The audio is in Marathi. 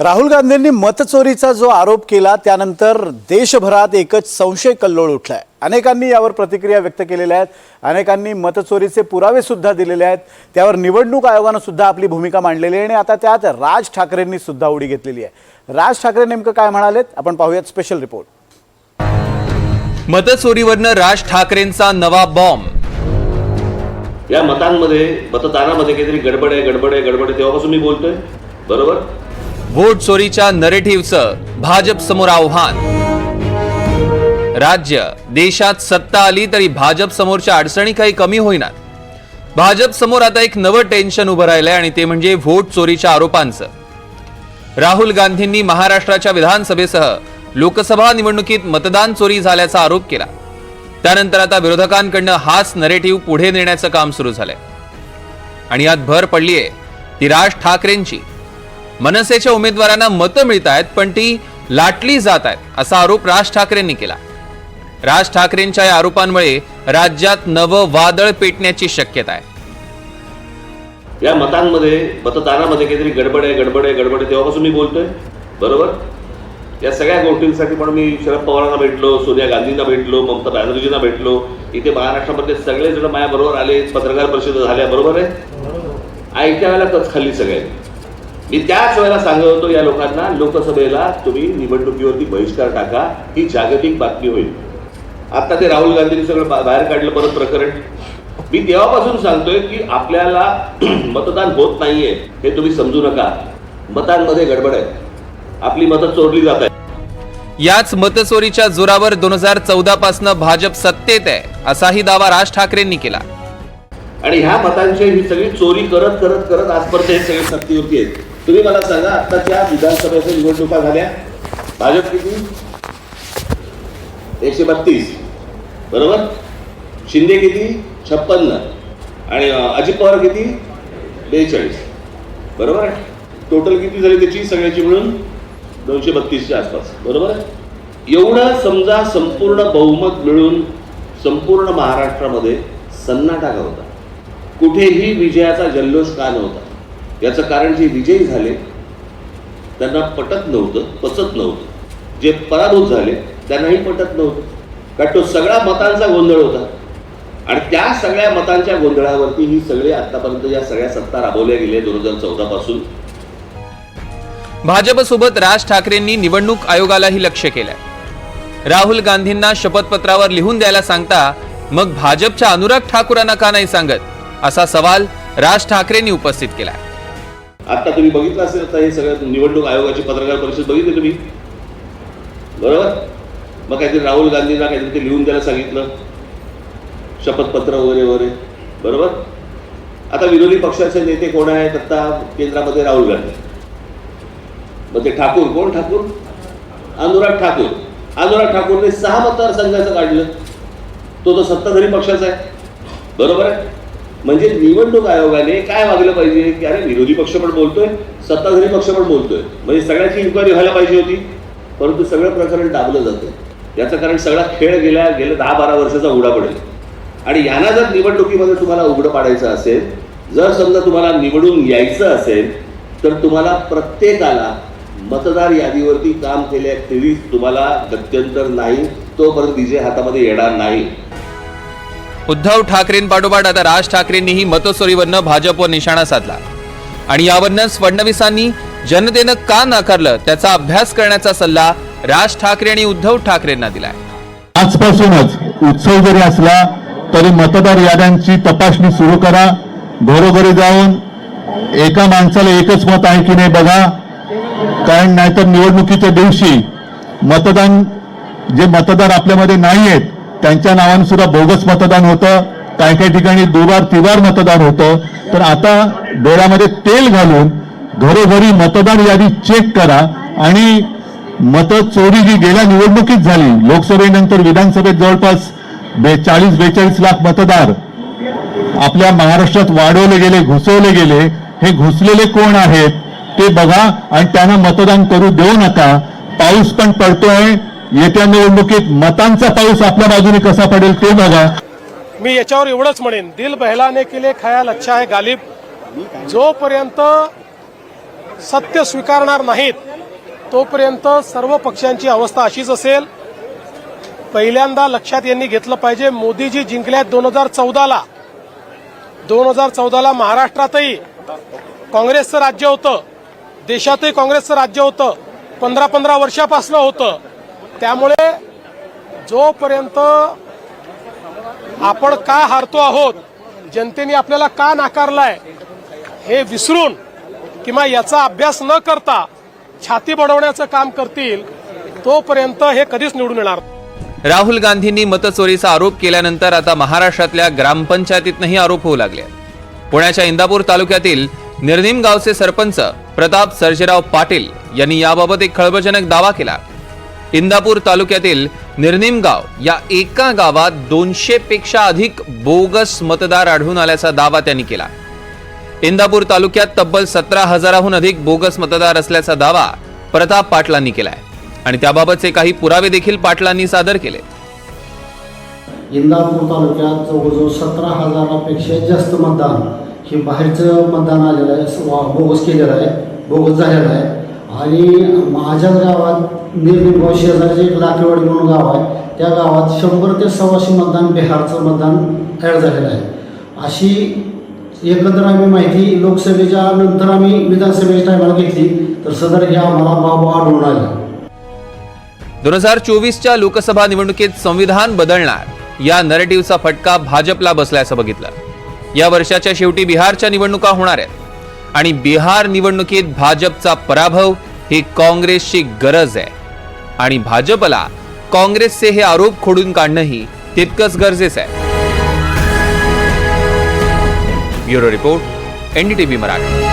राहुल गांधींनी मतचोरीचा जो आरोप केला त्यानंतर देशभरात एकच संशय कल्लोळ उठलाय. अनेकांनी यावर प्रतिक्रिया व्यक्त केलेल्या आहेत. अनेकांनी मतचोरीचे पुरावे सुद्धा दिलेले आहेत. त्यावर निवडणूक आयोगानं सुद्धा आपली भूमिका मांडलेली आहे आणि आता त्यात राज ठाकरेंनी सुद्धा उडी घेतलेली आहे. राज ठाकरे नेमकं काय म्हणालेत? आपण पाहूयात स्पेशल रिपोर्ट मतचोरीवरनं राज ठाकरेंचा नवा बॉम्ब या मतांमध्ये मतदानामध्ये काहीतरी गडबड आहे गडबड आहे गडबड आहे तेव्हापासून मी बोलतोय. बरोबर? व्होट चोरीच्या नरेटिव्हचं भाजप समोर आव्हान. राज्य देशात सत्ता आली तरी भाजप समोरच्या अडचणी काही कमी होईनात भाजप समोर आता एक नवं टेन्शन उभं राहिलंय आणि ते म्हणजे व्होट चोरीच्या आरोपांचं. राहुल गांधींनी महाराष्ट्राच्या विधानसभेसह लोकसभा निवडणुकीत मतदान चोरी झाल्याचा आरोप केला. त्यानंतर आता विरोधकांकडनं हाच नरेटिव्ह पुढे नेण्याचं काम सुरू झालंय. आणि यात भर पडलीये ती राज ठाकरेंची. मनसेच्या उमेदवारांना मतं मिळत आहेत पण ती लाटली जात आहेत असा आरोप राज ठाकरेंनी केला. राज ठाकरेंच्या या आरोपांमुळे राज्यात नवं वादळ पेटण्याची शक्यता आहे. या मतांमध्ये मतदानामध्ये काहीतरी गडबड आहे गडबड आहे गडबड आहे तेव्हापासून मी बोलतोय. बरोबर? या सगळ्या गोष्टींसाठी पण मी शरद पवारांना भेटलो सोनिया गांधींना भेटलो ममता बॅनर्जींना भेटलो. इथे महाराष्ट्रामध्ये सगळे जण माझ्याबरोबर आले पत्रकार परिषद झाल्या बरोबर आहे? ऐकायला कच खाल्ली सगळ्यांनी मी त्याच वेळेला सांगत होतो या लोकांना लोकसभेला तुम्ही निवडणुकीवरती बहिष्कार टाका ही जागतिक बातमी होईल. आता ते राहुल गांधींनी सगळं बाहेर काढलं परत प्रकरण. मी तेव्हापासून सांगतोय की आपल्याला मतदान होत नाहीये हे तुम्ही समजू नका. मतांमध्ये गडबड आहे. आपली मतं चोरली जात आहेत. याच मतचोरीच्या जोरावर दोन हजार चौदा पासनं भाजप सत्तेत आहे असाही दावा राज ठाकरेंनी केला. आणि ह्या मतांची ही सगळी चोरी करत करत करत आजपर्यंत हे सगळे सत्तेवरती आहेत. तुम्ही मला सांगा आत्ताच्या विधानसभेच्या निवडणुका झाल्या भाजप किती? एकशे बत्तीस. बरोबर? शिंदे किती? छप्पन्न. आणि अजित पवार किती? बेचाळीस. बरोबर? आहे टोटल किती झाली त्याची सगळ्याची मिळून? दोनशे बत्तीसच्या आसपास. बरोबर? आहे एवढं समजा संपूर्ण बहुमत मिळून संपूर्ण महाराष्ट्रामध्ये सन्नाटा का होता. कुठेही विजयाचा जल्लोष का नव्हता? याचं कारण जे विजयी झाले त्यांना पटत नव्हतं पचत नव्हतं. जे पराभूत झाले त्यांनाही पटत नव्हतं. कारण तो सगळा मतांचा गोंधळ होता. आणि त्या सगळ्या मतांच्या गोंधळावरती ही सगळे आतापर्यंत या सगळ्या सत्ता राबवल्या गेल्या दोन हजार चौदा पासून. भाजपसोबत राज ठाकरेंनी निवडणूक आयोगालाही लक्ष केलंय. राहुल गांधींना शपथपत्रावर लिहून द्यायला सांगता मग भाजपच्या अनुराग ठाकूरांना का नाही सांगत असा सवाल राज ठाकरेंनी उपस्थित केलाय. आता तुम्ही बघितलं असेल आता हे सगळं निवडणूक आयोगाची पत्रकार परिषद बघितली तुम्ही? बरोबर? मग काहीतरी राहुल गांधींना काहीतरी ते लिहून द्यायला सांगितलं. शपथपत्र वगैरे वगैरे. बरोबर? आता विरोधी पक्षाचे नेते कोण आहेत? आत्ता केंद्रामध्ये राहुल गांधी. मग ते ठाकूर कोण ठाकूर? अनुराग ठाकूर. अनुराग ठाकूरने सहा मतदारसंघाचं काढलं. तो तो सत्ताधारी पक्षाचा आहे. बरोबर आहे? म्हणजे निवडणूक आयोगाने काय वागलं पाहिजे? की अरे विरोधी पक्ष पण बोलतोय सत्ताधारी पक्ष पण बोलतोय. म्हणजे सगळ्याची इन्क्वायरी व्हायला पाहिजे होती. परंतु सगळं प्रकरण दाबलं जातं याचं कारण सगळा खेळ गेल्या गेल्या दहा बारा वर्षाचा उघडा पडेल. आणि यांना जर निवडणुकीमध्ये तुम्हाला उघडं पाडायचं असेल जर समजा तुम्हाला निवडून यायचं असेल तर तुम्हाला प्रत्येकाला मतदार यादीवरती काम केल्याखेरीज तुम्हाला गत्यंतर नाही तोपर्यंत विजय हातामध्ये येणार नाही. उद्धव ठाकरेंपाठोपाठ आता राज ठाकरेंनीही मतसोरीवरनं भाजपवर निशाणा साधला. आणि यावरनंच फडणवीसांनी जनतेनं का नाकारलं त्याचा अभ्यास करण्याचा सल्ला राज ठाकरे आणि उद्धव ठाकरेंना दिलाय. आजपासूनच उत्सव जरी असला तरी मतदार याद्यांची तपासणी सुरू करा. घरोघरी जाऊन एका माणसाला एकच मत आहे की नाही बघा. कारण नाहीतर निवडणुकीच्या दिवशी मतदान जे मतदार आपल्यामध्ये नाही आहेत त्यांच्या नावाने सुद्धा बोगस मतदान होतं. काही काही ठिकाणी दुबार तिबार मतदान होतं. तर आता डोळ्यामध्ये तेल घालून घरोघरी मतदार यादी चेक करा आणि मत चोरी जी गेल्या निवडणुकीत झाली. लोकसभेनंतर विधानसभेत जवळपास बे चाळीस बेचाळीस लाख मतदार आपल्या महाराष्ट्रात वाढवले गेले घुसवले गेले. हे घुसलेले कोण आहेत ते बघा आणि त्यांना मतदान करू देऊ नका. पाऊस पण पडतोय. येत्या निवडणुकीत मतांचा पाऊस आपल्या बाजूने कसा पडेल ते बघा. मी याच्यावर एवढंच म्हणेन दिल बहलाने के लिए खयाल अच्छा आहे गालिब. जोपर्यंत सत्य स्वीकारणार नाहीत तोपर्यंत सर्व पक्षांची अवस्था अशीच असेल. पहिल्यांदा लक्षात यांनी घेतलं पाहिजे मोदीजी जिंकल्यात दोन हजार चौदाला. दोन हजार चौदाला महाराष्ट्रातही काँग्रेसचं राज्य होतं. देशातही काँग्रेसचं राज्य होतं. पंधरा पंधरा वर्षापासनं होतं. त्यामुळे जोपर्यंत आपण का हारतो आहोत जनतेने आपल्याला का नाकारलाय हे विसरून किंवा याचा अभ्यास न करता छाती बडवण्याचं काम करतील तोपर्यंत हे कधीच निवडून येणार राहुल गांधींनी मतचोरीचा आरोप केल्यानंतर आता महाराष्ट्रातल्या ग्रामपंचायतीतनंही आरोप होऊ लागले पुण्याच्या इंदापूर तालुक्यातील निर्निम गावचे सरपंच प्रताप सर्जेराव पाटील यांनी याबाबत एक खळबळजनक दावा केला. इंदापूर तालुक्यातील निर्निम गाव या एका गावात दोनशे पेक्षा अधिक बोगस मतदार आढळून आल्याचा दावा त्यांनी केला. इंदापूर तालुक्यात तब्बल सतरा हजाराहून अधिक बोगस मतदार असल्याचा दावा प्रताप पाटलांनी केलाय आणि त्याबाबतचे काही पुरावे देखील पाटलांनी सादर केले इंदापूर तालुक्यात जवळजवळ सतरा हजारापेक्षा जास्त मतदान हे बाहेरचं मतदान आलेलं आहे बोगस केलेलं आहे बोगस झालेलं आहे. आणि माझ्या गावात निर्निमगाव शेजारचे एक लाकेवाडी म्हणून गाव आहे. त्या गावात शंभर ते सव्वाशे मतदान बिहारचं मतदान ॲड झालेलं आहे. अशी एकंदर आम्ही माहिती लोकसभेच्या नंतर आम्ही विधानसभेच्या टायमाला घेतली तर सदर हे आम्हाला बाब आढळून आला. दोन हजार चोवीसच्या लोकसभा निवडणुकीत संविधान बदलणार या नरेटिव्हचा फटका भाजपला बसल्याचं बघितलं. या वर्षाच्या शेवटी बिहारच्या निवडणुका होणार आहेत. आणि बिहार निवडणुकीत भाजपचा पराभव ही काँग्रेसची गरज आहे. आणि भाजपला काँग्रेसचे हे आरोप खोडून काढणंही तितकंच गरजेचं आहे. Bureau report NDTV Marathi.